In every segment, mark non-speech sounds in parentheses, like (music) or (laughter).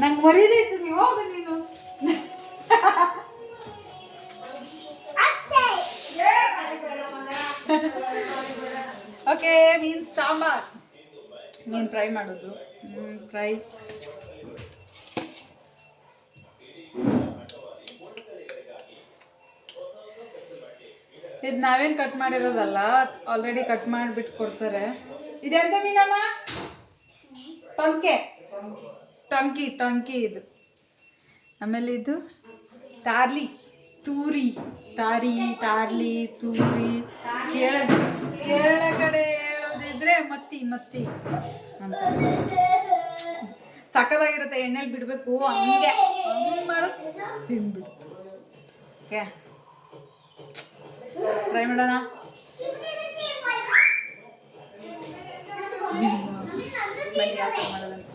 ನಂಗೆ ಮರೀದಿತ್ತು ನೀವು ಹೋಗು ನೀನು ಓಕೆ ಮೀನ್ ಸಾಂಬಾರ್. ಮೀನ್ ಫ್ರೈ ಮಾಡೋದು. ಫ್ರೈ. ಇದು ನಾವೇನು ಕಟ್ ಮಾಡಿರೋದಲ್ಲ ಆಲ್ರೆಡಿ ಕಟ್ ಮಾಡಿಬಿಟ್ಟು ಕೊಡ್ತಾರೆ. ಇದೆಂತ ಮೀನಮ್ಮ? ಟೊಂಕೆ ಟಂಕಿ ಟಂಕಿ ಇದು. ಆಮೇಲೆ ಇದು ತಾರ್ಲಿ ತೂರಿ. ತಾರಿ ತಾರ್ಲಿ ತೂರಿ. ಕೇರಳ ಕೇರಳ ಕಡೆ ಹೇಳೋದಿದ್ರೆ ಮತ್ತಿ ಮತ್ತಿ ಅಂತ. ಸಕ್ಕದಾಗಿರುತ್ತೆ ಎಣ್ಣೆಲಿ ಬಿಡಬೇಕು ಹಂಗೆ ಹಂಗೆ ಮಾಡು ತಿಂದ್ಬಿಡ್ತು ಓಕೆ? ಟ್ರೈ ಮಾಡೋಣ. (laughs) ಬನ್ನಿ ಮಾಡೋದಂತ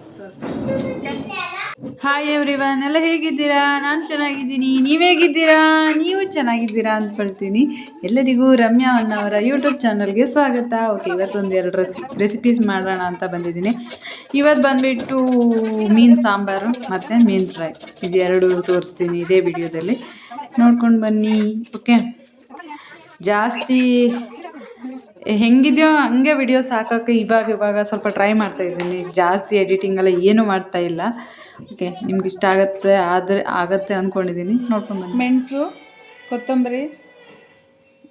ಹಾಯ್ ಎವ್ರಿವನ್ ಎಲ್ಲ ಹೇಗಿದ್ದೀರಾ? ನಾನು ಚೆನ್ನಾಗಿದ್ದೀನಿ. ನೀವು ಹೇಗಿದ್ದೀರಾ? ನೀವು ಚೆನ್ನಾಗಿದ್ದೀರಾ ಅಂದ್ಕೊಳ್ತೀನಿ ಎಲ್ಲರಿಗೂ ರಮ್ಯಾ ಅಣ್ಣವರ ಯೂಟ್ಯೂಬ್ ಚಾನಲ್ಗೆ ಸ್ವಾಗತ. ಓಕೆ ಇವತ್ತೊಂದು ಎರಡು ರೆಸಿ ರೆಸಿಪೀಸ್ ಮಾಡೋಣ ಅಂತ ಬಂದಿದ್ದೀನಿ. ಇವತ್ತು ಬಂದುಬಿಟ್ಟು ಮೀನು ಸಾಂಬಾರು ಮತ್ತು ಮೀನು ಫ್ರೈ ಇದು ಎರಡು ತೋರಿಸ್ತೀನಿ ಇದೇ ವಿಡಿಯೋದಲ್ಲಿ ನೋಡ್ಕೊಂಡು ಬನ್ನಿ ಓಕೆ ಜಾಸ್ತಿ ಹೆಂಗಿದೆಯೋ ಹಂಗೆ ವಿಡಿಯೋಸ್ ಹಾಕೋಕ್ಕೆ ಇವಾಗ ಇವಾಗ ಸ್ವಲ್ಪ ಟ್ರೈ ಮಾಡ್ತಾ ಇದ್ದೀನಿ. ಜಾಸ್ತಿ ಎಡಿಟಿಂಗ್ ಎಲ್ಲ ಏನೂ ಮಾಡ್ತಾ ಇಲ್ಲ. ಓಕೆ ನಿಮ್ಗೆ ಇಷ್ಟ ಆಗುತ್ತೆ, ಆದರೆ ಆಗತ್ತೆ ಅಂದ್ಕೊಂಡಿದ್ದೀನಿ ನೋಡ್ಕೊಂಡು ಮೆಣಸು, ಕೊತ್ತಂಬರಿ,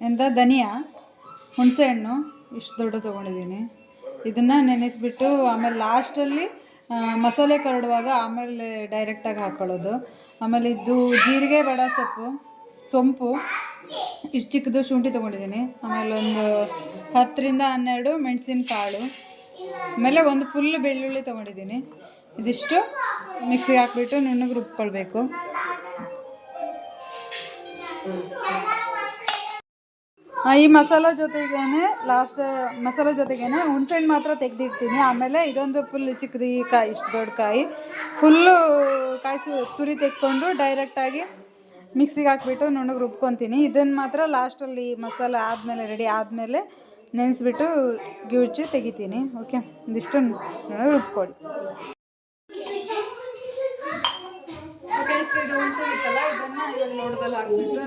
ಎಂತ, ಧನಿಯಾ ಹುಣಸೆಹಣ್ಣು ಇಷ್ಟು ದೊಡ್ಡ ತೊಗೊಂಡಿದ್ದೀನಿ. ಇದನ್ನು ನೆನೆಸಿಬಿಟ್ಟು ಆಮೇಲೆ ಲಾಸ್ಟಲ್ಲಿ ಮಸಾಲೆ ಕರಡುವಾಗ ಆಮೇಲೆ ಡೈರೆಕ್ಟಾಗಿ ಹಾಕ್ಕೊಳ್ಳೋದು ಆಮೇಲೆ ಇದು ಜೀರಿಗೆ, ಬಡ ಸೊಪ್ಪು. ಸೊಂಪು. ಇಷ್ಟು ಚಿಕ್ಕದು ಶುಂಠಿ ತೊಗೊಂಡಿದ್ದೀನಿ. ಆಮೇಲೆ ಒಂದು ಹತ್ತರಿಂದ ಹನ್ನೆರಡು ಮೆಣಸಿನ ಕಾಳು. ಆಮೇಲೆ ಒಂದು ಫುಲ್ ಬೆಳ್ಳುಳ್ಳಿ ತೊಗೊಂಡಿದ್ದೀನಿ. ಇದಿಷ್ಟು ಮಿಕ್ಸಿಗೆ ಹಾಕ್ಬಿಟ್ಟು ನುಣ್ಣಗೆ ರುಬ್ಕೊಳ್ಬೇಕು. ಈ ಮಸಾಲ ಜೊತೆಗೇನೆ ಲಾಸ್ಟ್ ಮಸಾಲ ಜೊತೆಗೇನೆ ಹುಣ್ಸೆಹಣ್ಣು ಮಾತ್ರ ತೆಗೆದಿಡ್ತೀನಿ. ಆಮೇಲೆ ಇದೊಂದು ಫುಲ್ ಚಿಕ್ಕದು ಈ ಕಾಯಿ, ಇಷ್ಟು ದೊಡ್ಡ ಕಾಯಿ. ಫುಲ್ಲು ಕಾಯಿಸಿ, ತುರಿ ತೆಕ್ಕೊಂಡು ಡೈರೆಕ್ಟಾಗಿ ಮಿಕ್ಸಿಗೆ ಹಾಕ್ಬಿಟ್ಟು ನುಣ್ಣಗೆ ರುಬ್ಕೊತೀನಿ. ಇದನ್ನು ಮಾತ್ರ ಲಾಸ್ಟಲ್ಲಿ ಮಸಾಲೆ ಆದಮೇಲೆ ರೆಡಿ ಆದಮೇಲೆ ನೆನೆಸ್ಬಿಟ್ಟು ಗಿವುಚಿ ತೆಗಿತೀನಿ. ಓಕೆ ಇದಿಷ್ಟು ನುಣ್ಣಗೆ ರುಬ್ಕೊಳ್ಳಿ.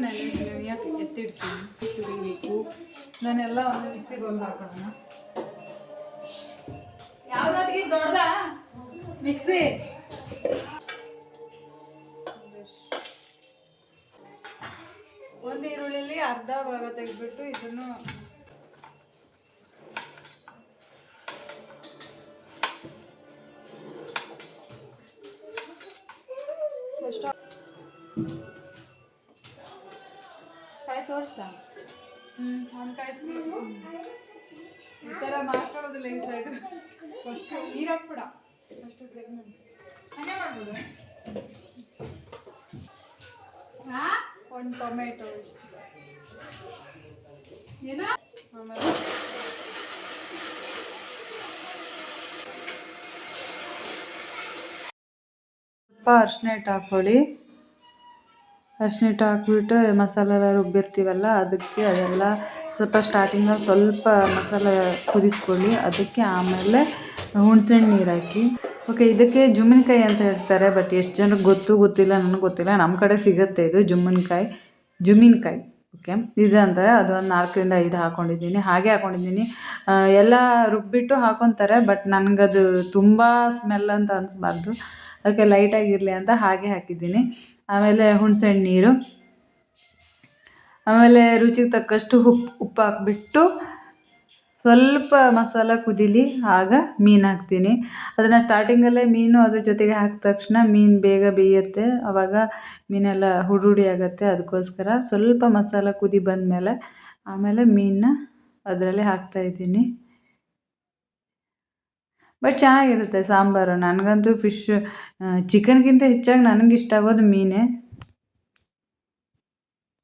ನೆನೆಯಕ್ಕೆ ಎತ್ತಿಡ್ತೀನಿ ತುರಿಬೇಕು ಯಾವ್ದಾದ್ರಿಗೆ ದೊಡ್ಡದ ಮಿಕ್ಸಿ. ಒಂದು ಈರುಳ್ಳಿಲಿ ಅರ್ಧ ಭಾಗ ತೆಗೆದ್ಬಿಟ್ಟು ಇದನ್ನು ಕಾಯಿ ತೋರಿಸ್ತಾ ಹ್ಞೂ ಒಂದು ಕಾಯಿ ಈ ಥರ ಮಾಡ್ಕೊಳ್ಳೋದಿಲ್ಲ ಈ ಸೈಡ್ ಫಸ್ಟ್ ನೀರು ಹಾಕ್ಬಿಡ. ಫಸ್ಟು ಹಂಗೆ ಮಾಡ್ಬೋದು. ಹಾಂ ಒಂದು ಟೊಮೆಟೊ. ಆಮೇಲೆ ಸ್ವಲ್ಪ ಅರ್ಶಿನ ಹಿಟ್ಟು ಹಾಕ್ಕೊಳ್ಳಿ. ಅರ್ಶಿನ ಹಿಟ್ಟು ಹಾಕ್ಬಿಟ್ಟು ಮಸಾಲೆ ಎಲ್ಲ ರುಬ್ಬಿರ್ತೀವಲ್ಲ, ಅದಕ್ಕೆ ಅದೆಲ್ಲ ಸ್ವಲ್ಪ ಸ್ಟಾರ್ಟಿಂಗಲ್ಲಿ ಸ್ವಲ್ಪ ಮಸಾಲೆ ಕುದಿಸ್ಕೊಳ್ಳಿ. ಅದಕ್ಕೆ ಆಮೇಲೆ ಹುಣ್ಸೆಹಣ್ಣು ನೀರು ಹಾಕಿ. ಓಕೆ ಇದಕ್ಕೆ ಜುಮ್ಮಿನಕಾಯಿ ಅಂತ ಹೇಳ್ತಾರೆ ಬಟ್ ಎಷ್ಟು ಜನಕ್ಕೆ ಗೊತ್ತು ಗೊತ್ತಿಲ್ಲ, ನನಗೆ ಗೊತ್ತಿಲ್ಲ. ನಮ್ಮ ಕಡೆ ಸಿಗುತ್ತೆ ಇದು ಜುಮ್ಮಿನಕಾಯಿ ಜುಮ್ಮಿನಕಾಯಿ ಓಕೆ ಇದು ಅಂತಾರೆ, ಅದು ಒಂದು ನಾಲ್ಕರಿಂದ ಐದು ಹಾಕ್ಕೊಂಡಿದ್ದೀನಿ ಹಾಗೆ ಹಾಕ್ಕೊಂಡಿದ್ದೀನಿ ಎಲ್ಲ ರುಬ್ಬಿಟ್ಟು ಹಾಕೊತಾರೆ ಬಟ್ ನನಗದು ತುಂಬ ಸ್ಮೆಲ್ ಅಂತ ಅನಿಸ್ಬಾರ್ದು. ಅದಕ್ಕೆ ಲೈಟಾಗಿರಲಿ ಅಂತ ಹಾಗೆ ಹಾಕಿದ್ದೀನಿ. ಆಮೇಲೆ ಹುಣ್ಸೆಹಣ್ಣು ನೀರು. ಆಮೇಲೆ ರುಚಿಗೆ ತಕ್ಕಷ್ಟು ಉಪ್ಪು ಉಪ್ಪು ಹಾಕ್ಬಿಟ್ಟು ಸ್ವಲ್ಪ ಮಸಾಲ ಕುದೀಲಿ, ಆಗ ಮೀನು ಹಾಕ್ತೀನಿ. ಅದನ್ನು ಸ್ಟಾರ್ಟಿಂಗಲ್ಲೇ ಮೀನು ಅದ್ರ ಜೊತೆಗೆ ಹಾಕಿದ ತಕ್ಷಣ ಮೀನು ಬೇಗ ಬೇಯುತ್ತೆ. ಆವಾಗ ಮೀನೆಲ್ಲ ಹುಡಿ ಹುಡಿ ಆಗುತ್ತೆ. ಅದಕ್ಕೋಸ್ಕರ ಸ್ವಲ್ಪ ಮಸಾಲ ಕುದಿ ಬಂದಮೇಲೆ ಆಮೇಲೆ ಮೀನನ್ನ ಅದರಲ್ಲೇ ಹಾಕ್ತಾಯಿದ್ದೀನಿ ಬಟ್ ಚೆನ್ನಾಗಿರುತ್ತೆ ಸಾಂಬಾರು. ನನಗಂತೂ ಫಿಶ್ ಚಿಕನ್ಗಿಂತ ಹೆಚ್ಚಾಗಿ ನನಗೆ ಇಷ್ಟ ಆಗೋದು ಮೀನೇ.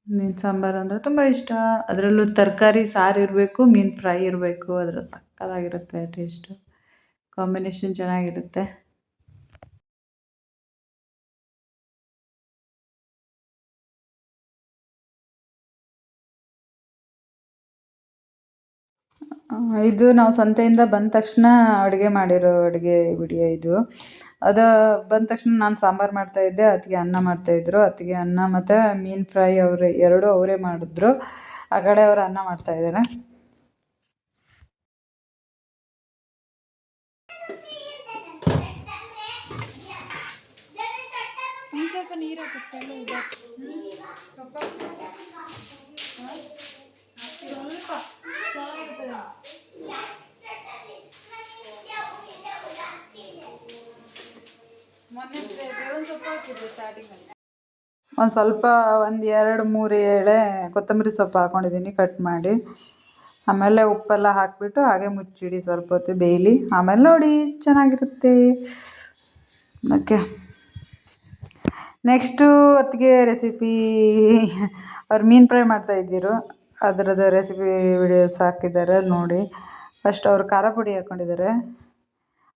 ಮೀನು ಸಾಂಬಾರು ಅಂದರೆ ತುಂಬ ಇಷ್ಟ. ಅದರಲ್ಲೂ ತರಕಾರಿ, ಸಾರು ಇರಬೇಕು, ಮೀನು ಫ್ರೈ ಇರಬೇಕು. ಅದರ ಸಕ್ಕತ್ತಾಗಿರುತ್ತೆ ಟೇಸ್ಟು ಕಾಂಬಿನೇಷನ್ ಚೆನ್ನಾಗಿರುತ್ತೆ. ಇದು ನಾವು ಸಂತೆಯಿಂದ ಬಂದ ತಕ್ಷಣ ಅಡುಗೆ ಮಾಡಿರೋ ಅಡುಗೆ ವಿಡಿಯೋ ಇದು. ಅದು ಬಂದ ತಕ್ಷಣ ನಾನು ಸಾಂಬಾರು ಮಾಡ್ತಾಯಿದ್ದೆ ಅತ್ತಿಗೆ ಅನ್ನ ಮಾಡ್ತಾಯಿದ್ರು ಅತ್ತಿಗೆ ಅನ್ನ ಮತ್ತು ಮೀನು ಫ್ರೈ ಅವರೇ ಎರಡೂ ಅವರೇ ಮಾಡಿದ್ರು. ಆ ಕಡೆ ಅವರು ಅನ್ನ ಮಾಡ್ತಾಯಿದ್ದಾರೆ ಸ್ವಲ್ಪ ನೀರು ಒಂದು ಸ್ವಲ್ಪ ಒಂದು ಎರಡು, ಮೂರು ಎಳೆ ಕೊತ್ತಂಬರಿ ಸೊಪ್ಪು ಹಾಕ್ಕೊಂಡಿದ್ದೀನಿ ಕಟ್ ಮಾಡಿ. ಆಮೇಲೆ ಉಪ್ಪೆಲ್ಲ ಹಾಕಿಬಿಟ್ಟು ಹಾಗೆ ಮುಚ್ಚಿಡಿ ಸ್ವಲ್ಪ ಹೊತ್ತು ಬೇಯಲಿ. ಆಮೇಲೆ ನೋಡಿ ಚೆನ್ನಾಗಿರುತ್ತೆ. ಓಕೆ. ನೆಕ್ಸ್ಟು ಹೊತ್ತಿಗೆ ರೆಸಿಪಿ ಅವ್ರು ಮೀನು ಫ್ರೈ ಮಾಡ್ತಾಯಿದ್ದಿರು ಅದರದ್ದು ರೆಸಿಪಿ ವಿಡಿಯೋಸ್ ಹಾಕಿದ್ದಾರೆ ನೋಡಿ. ಫಸ್ಟ್ ಅವರು ಖಾರ ಪುಡಿ ಹಾಕ್ಕೊಂಡಿದ್ದಾರೆ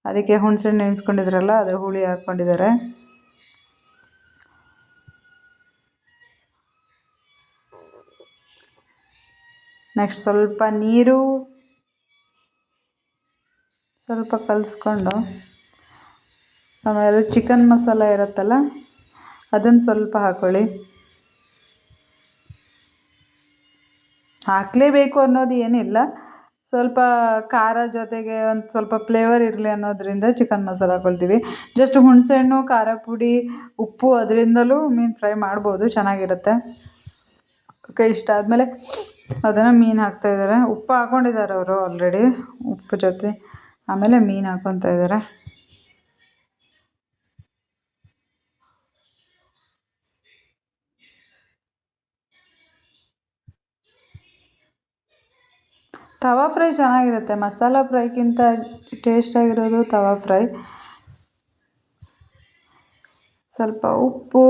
ಅದಕ್ಕೆ ಹುಣಸೆ ಹಣ್ಣು ನೆನೆಸ್ಕೊಂಡಿದ್ರಲ್ಲ ಅದ್ರ ಹುಳಿ ಹಾಕ್ಕೊಂಡಿದ್ದಾರೆ. ನೆಕ್ಸ್ಟ್ ಸ್ವಲ್ಪ ನೀರು, ಸ್ವಲ್ಪ ಕಲಿಸ್ಕೊಂಡು, ಆಮೇಲೆ ಚಿಕನ್ ಮಸಾಲ ಇರುತ್ತಲ್ಲ ಅದನ್ನು ಸ್ವಲ್ಪ ಹಾಕ್ಕೊಳ್ಳಿ ಹಾಕಲೇಬೇಕು ಅನ್ನೋದು ಏನಿಲ್ಲ. ಸ್ವಲ್ಪ ಖಾರ ಜೊತೆಗೆ ಒಂದು ಸ್ವಲ್ಪ ಫ್ಲೇವರ್ ಇರಲಿ ಅನ್ನೋದರಿಂದ ಚಿಕನ್ ಮಸಾಲ ಕೊಳ್ತೀವಿ ಜಸ್ಟ್ ಹುಣಸೆಹಣ್ಣು, ಖಾರ ಪುಡಿ, ಉಪ್ಪು ಅದರಿಂದಲೂ ಮೀನು ಫ್ರೈ ಮಾಡ್ಬೋದು, ಚೆನ್ನಾಗಿರುತ್ತೆ. ಓಕೆ ಇಷ್ಟ ಆದಮೇಲೆ ಅದನ್ನು ಮೀನು ಹಾಕ್ತಾಯಿದ್ದಾರೆ ಉಪ್ಪು ಹಾಕ್ಕೊಂಡಿದ್ದಾರೆ ಅವರು ಆಲ್ರೆಡಿ ಉಪ್ಪು ಜೊತೆ. ಆಮೇಲೆ ಮೀನು ಹಾಕ್ಕೊತಾ ಇದ್ದಾರೆ ತವಾ ಫ್ರೈ ಚೆನ್ನಾಗಿರುತ್ತೆ. ಮಸಾಲ ಫ್ರೈಗಿಂತ ಟೇಸ್ಟಾಗಿರೋದು ತವಾ ಫ್ರೈ. ಸ್ವಲ್ಪ ಉಪ್ಪು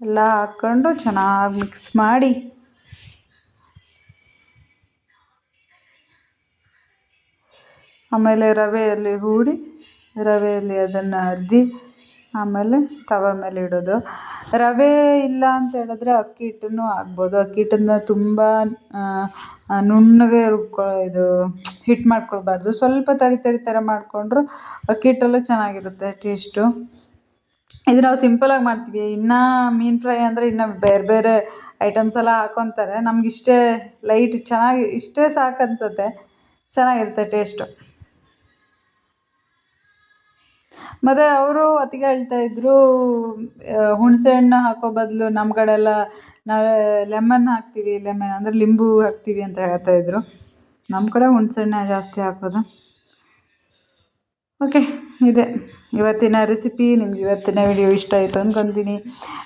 ಎಲ್ಲ ಹಾಕ್ಕೊಂಡು ಚೆನ್ನಾಗಿ ಮಿಕ್ಸ್ ಮಾಡಿ. ಆಮೇಲೆ ರವೆಯಲ್ಲಿ ಹೂಡಿ, ರವೆಯಲ್ಲಿ ಅದನ್ನು ಅದ್ದಿ, ಆಮೇಲೆ ತವ ಮೇಲೆ ಇಡೋದು. ರವೆ ಇಲ್ಲ ಅಂತ ಹೇಳಿದ್ರೆ ಅಕ್ಕಿ ಹಿಟ್ಟನ್ನು ಹಾಕ್ಬೋದು. ಅಕ್ಕಿ ಹಿಟ್ಟನ್ನ ತುಂಬ ನುಣ್ಣಗೆ ರುಬ್ಕೊ ಇದು ಹಿಟ್ಟು ಮಾಡ್ಕೊಳ್ಬಾರ್ದು. ಸ್ವಲ್ಪ ತರಿ ತರಿ ಥರ ಮಾಡಿಕೊಂಡ್ರು ಅಕ್ಕಿ ಹಿಟ್ಟಲ್ಲೂ ಚೆನ್ನಾಗಿರುತ್ತೆ ಟೇಸ್ಟು ಇದು ನಾವು ಸಿಂಪಲಾಗಿ ಮಾಡ್ತೀವಿ. ಇನ್ನು ಮೀನು ಫ್ರೈ ಅಂದರೆ ಇನ್ನು ಬೇರೆ ಬೇರೆ ಐಟಮ್ಸ್ ಎಲ್ಲ ಹಾಕ್ಕೊತಾರೆ ನಮ್ಗೆ ಇಷ್ಟೇ ಲೈಟ್ ಚೆನ್ನಾಗಿ ಇಷ್ಟೇ ಸಾಕು ಅನಿಸುತ್ತೆ. ಚೆನ್ನಾಗಿರುತ್ತೆ ಟೇಸ್ಟು ಮತ್ತು ಅವರು ಅತ್ತಿಗೆ ಹೇಳ್ತಾಯಿದ್ರು ಹುಣಸೆ ಹಣ್ಣು ಹಾಕೋ ಬದಲು ನಮ್ಮ ಕಡೆ ಎಲ್ಲ ನಾವು ಲೆಮನ್ ಹಾಕ್ತೀವಿ, ಲೆಮನ್ ಅಂದರೆ ಲಿಂಬು ಹಾಕ್ತೀವಿ ಅಂತ ಹೇಳ್ತಾಯಿದ್ರು ನಮ್ಮ ಕಡೆ ಹುಣಸೆ ಹಣ್ಣೇ ಜಾಸ್ತಿ ಹಾಕೋದು. ಓಕೆ, ಇದೆ. ಇವತ್ತಿನ ರೆಸಿಪಿ ನಿಮ್ಗೆ ಇವತ್ತಿನ ವಿಡಿಯೋ ಇಷ್ಟ ಆಯಿತು ಅಂದ್ಕೊತೀನಿ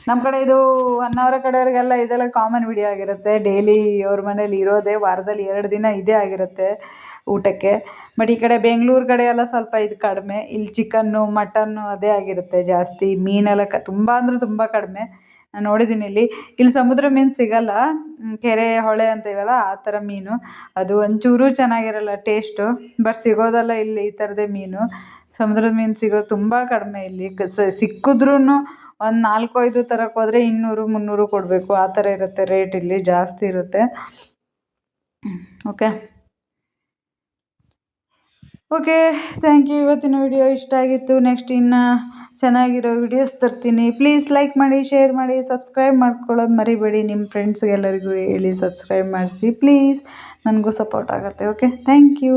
ನಮ್ಮ ಕಡೆ ಇದು ಹೊನ್ನಾವರ ಕಡೆಯವರಿಗೆಲ್ಲ ಇದೆಲ್ಲ ಕಾಮನ್ ವಿಡಿಯೋ ಆಗಿರುತ್ತೆ. ಡೈಲಿ ಅವ್ರ ಮನೇಲಿ ಇರೋದೇ ವಾರದಲ್ಲಿ ಎರಡು ದಿನ ಇದೇ ಆಗಿರುತ್ತೆ. ಊಟಕ್ಕೆ. ಬಟ್ ಈ ಕಡೆ ಬೆಂಗ್ಳೂರು ಕಡೆ ಎಲ್ಲ ಸ್ವಲ್ಪ ಇದು ಕಡಿಮೆ. ಇಲ್ಲಿ ಚಿಕನ್ನು, ಮಟನ್ನು ಅದೇ ಆಗಿರುತ್ತೆ ಜಾಸ್ತಿ. ಮೀನೆಲ್ಲ ಕ, ತುಂಬ ಅಂದ್ರೆ ತುಂಬ ಕಡಿಮೆ. ನಾನು ನೋಡಿದ್ದೀನಿ ಇಲ್ಲಿ. ಇಲ್ಲಿ ಸಮುದ್ರ ಮೀನು ಸಿಗಲ್ಲ. ಕೆರೆ, ಹೊಳೆ ಅಂತ ಅಂತೀವಲ್ಲ ಆ ಥರ ಮೀನು. ಅದು ಒಂಚೂರು ಚೆನ್ನಾಗಿರಲ್ಲ ಟೇಸ್ಟು. ಬಟ್ ಸಿಗೋದಲ್ಲ ಇಲ್ಲಿ ಈ ಥರದೇ ಮೀನು. ಸಮುದ್ರದ ಮೀನು ಸಿಗೋದು ತುಂಬ ಕಡಿಮೆ ಇಲ್ಲಿ. ಸಿಕ್ಕಿದ್ರೂ ಒಂದು ನಾಲ್ಕು, ಐದು ತರಕ್ಕೆ ಹೋದರೆ ಇನ್ನೂರು, ಮುನ್ನೂರು ಕೊಡಬೇಕು. ಆ ಥರ ಇರುತ್ತೆ ರೇಟ್ ಇಲ್ಲಿ ಜಾಸ್ತಿ ಇರುತ್ತೆ. ಓಕೆ. ಓಕೆ ಥ್ಯಾಂಕ್ ಯು ಇವತ್ತಿನ ವಿಡಿಯೋ ಇಷ್ಟ ಆಗಿತ್ತು. ನೆಕ್ಸ್ಟ್ ಇನ್ನು ಚೆನ್ನಾಗಿರೋ ವಿಡಿಯೋಸ್ ತರ್ತೀನಿ. ಪ್ಲೀಸ್ ಲೈಕ್ ಮಾಡಿ ಶೇರ್ ಮಾಡಿ ಸಬ್ಸ್ಕ್ರೈಬ್ ಮಾಡ್ಕೊಳ್ಳೋದು ಮರಿಬೇಡಿ. ನಿಮ್ಮ ಫ್ರೆಂಡ್ಸ್ಗೆಲ್ಲರಿಗೂ ಹೇಳಿ ಸಬ್ಸ್ಕ್ರೈಬ್ ಮಾಡಿಸಿ. ಪ್ಲೀಸ್ ನನಗೂ ಸಪೋರ್ಟ್ ಆಗುತ್ತೆ. Okay thank you